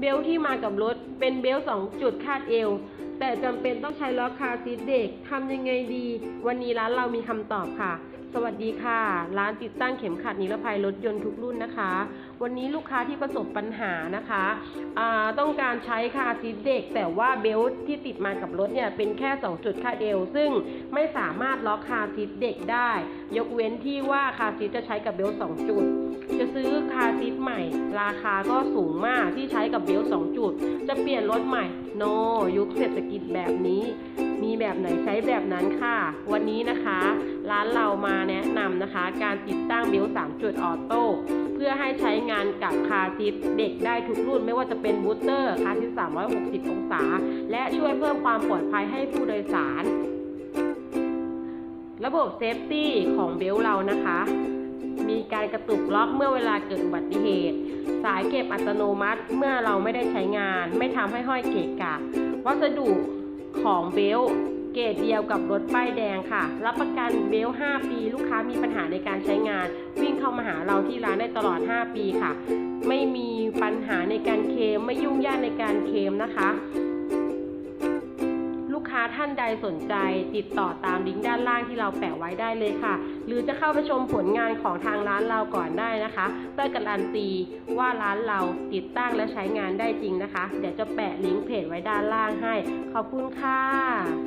เบลที่มากับรถเป็นเบลสองจุดคาดเอว แต่จำเป็นต้องใช้ล็อกคาซีทเด็กทำยังไงดี วันนี้ร้านเรามีคำตอบค่ะ สวัสดีค่ะ ร้านติดตั้งเข็มขัดนิรภัยรถยนต์ทุกรุ่นนะคะ วันนี้ลูกค้าที่ประสบปัญหานะคะต้องการใช้คาซีทเด็ก แต่ว่าเบลต์ที่ติดมากับรถเนี่ยเป็นแค่ 2 จุดคาเอวซึ่งไม่สามารถล็อกคาซีทเด็กได้ ยกเว้นที่ว่าคาซีทจะใช้กับเบลต์2จุดจะซื้อคาซีทใหม่ ราคาก็สูงมากที่ใช้กับเบลต์2จุด จะเปลี่ยนรถใหม่ โน ยุคเศรษฐกิจแบบนี้ มีแบบไหนใช้แบบนั้นค่ะ วันนี้นะคะ ร้านเรามาแนะนำนะคะ การติดตั้งเบลต์3จุดออโต้เพื่อให้ใช้งานกับคาร์ซีทเด็กได้ทุกรุ่นไม่ว่าจะเป็นบูสเตอร์คาร์ซีท360 องศา และช่วยเพิ่มความปลอดภัยให้ผู้โดยสาร ระบบเซฟตี้ของเบลต์เรานะคะ กระตุกล็อกเมื่อเวลาเกิดอุบัติเหตุ สายเก็บอัตโนมัติเมื่อเราไม่ได้ใช้งาน ไม่ทำให้ห้อยเกะกะ วัสดุของเบลเกรดเดียวกับรถป้ายแดงค่ะ รับประกันเบล 5 ปี ลูกค้ามีปัญหาในการใช้งาน วิ่งเข้ามาหาเราที่ร้านได้ตลอด 5 ปีค่ะ ไม่มีปัญหาในการเคลมไม่ยุ่งยากในการเคลมนะคะ ค้าท่านใดสนใจติดต่อตามลิงก์ด้านล่างที่เราแปะไว้ได้เลยค่ะ หรือจะเข้าไปชมผลงานของทางร้านเราก่อนได้นะคะเพื่อการันตีว่าร้านเราติดตั้งและใช้งานได้จริงนะคะ เดี๋ยวจะแปะลิงก์เพจไว้ด้านล่างให้ ขอบคุณค่ะ